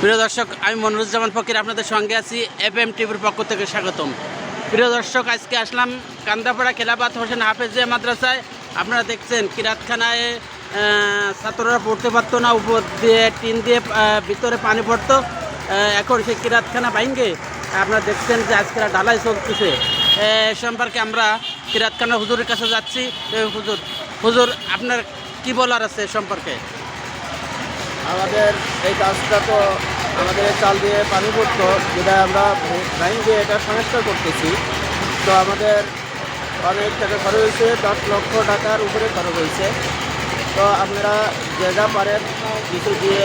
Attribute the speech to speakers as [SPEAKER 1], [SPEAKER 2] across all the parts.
[SPEAKER 1] প্রিয় দর্শক, আমি মনোরুজ্জামান ফকির, আপনাদের সঙ্গে আছি এফ এম টিভির পক্ষ থেকে স্বাগতম। প্রিয় দর্শক, আজকে আসলাম কান্দাপাড়া খেলাবাদ হোসেন হাফেজিয়া মাদ্রাসায়। আপনারা দেখছেন কিরাতখানায় ছাত্ররা পড়তে পারতো না, উপর দিয়ে টিন দিয়ে ভিতরে পানি পড়তো। এখন সেই কিরাতখানা ভাঙ্গে আপনারা দেখছেন যে আজকে ঢালাই চলতেছে। এ সম্পর্কে আমরা কিরাতখানা হুজুরের কাছে যাচ্ছি। হুজুর হুজুর, আপনার কি বলার আছে সম্পর্কে?
[SPEAKER 2] আমাদের এই কাজটা তো আমাদের চাল দিয়ে পানি পড়তো যেটা আমরা লাইন দিয়ে এটা সংস্কার করতেছি। তো আমাদের অনেক টাকা খরচ হয়েছে, দশ লক্ষ টাকার উপরে খরচ হয়েছে। তো আপনারা যে যা পারেন, কিছু দিয়ে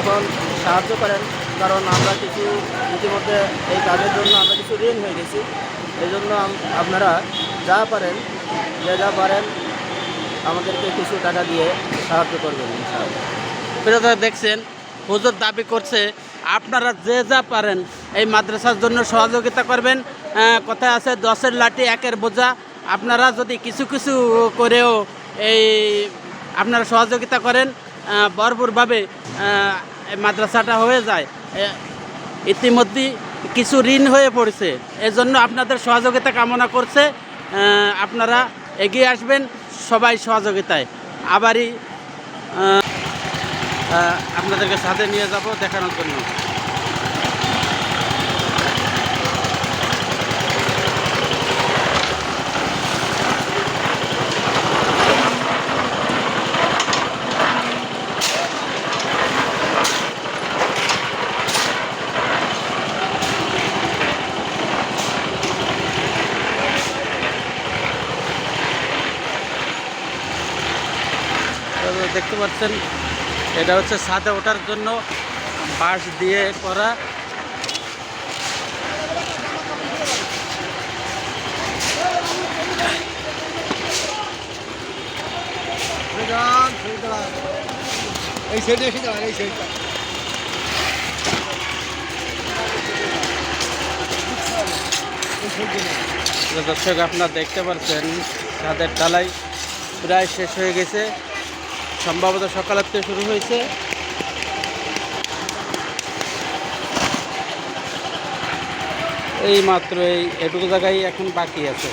[SPEAKER 2] এখন সাহায্য করেন, কারণ আমরা কিছু ইতিমধ্যে এই কাজের জন্য আমরা কিছু ঋণ হয়ে গেছি। এই জন্য আপনারা যা পারেন, যে যা পারেন, আমাদেরকে কিছু টাকা দিয়ে সাহায্য করবেন, ইনশাআল্লাহ।
[SPEAKER 1] প্রিয়তা দেখছেন হুজুর দাবি করছে আপনারা যে যা পারেন এই মাদ্রাসার জন্য সহযোগিতা করবেন। আহ, কথায় আছে দশের লাঠি একের বোঝা। আপনারা যদি কিছু কিছু করেও এই আপনারা সহযোগিতা করেন ভরপুরভাবে মাদ্রাসাটা হয়ে যায়। ইতিমধ্যে কিছু ঋণ হয়ে পড়েছে। এজন্য আপনাদের সহযোগিতা কামনা করছে। আপনারা এগিয়ে আসবেন সবাই সহযোগিতায়। আবারই আপনাদেরকে সাথে নিয়ে যাব দেখানোর জন্য। দেখতে পাচ্ছেন এটা হচ্ছে ছাদে ওঠার জন্য বাঁশ দিয়ে করা।
[SPEAKER 2] এই সাইডে এসে দাঁড়ান এই সাইডটা
[SPEAKER 1] দর্শক আপনারা দেখতে পাচ্ছেন ছাদের ঢালাই প্রায় শেষ হয়ে গেছে। সম্ভবত সকালের থেকে শুরু হয়েছে। এই মাত্র এই এটুকু জায়গায় এখন বাকি আছে।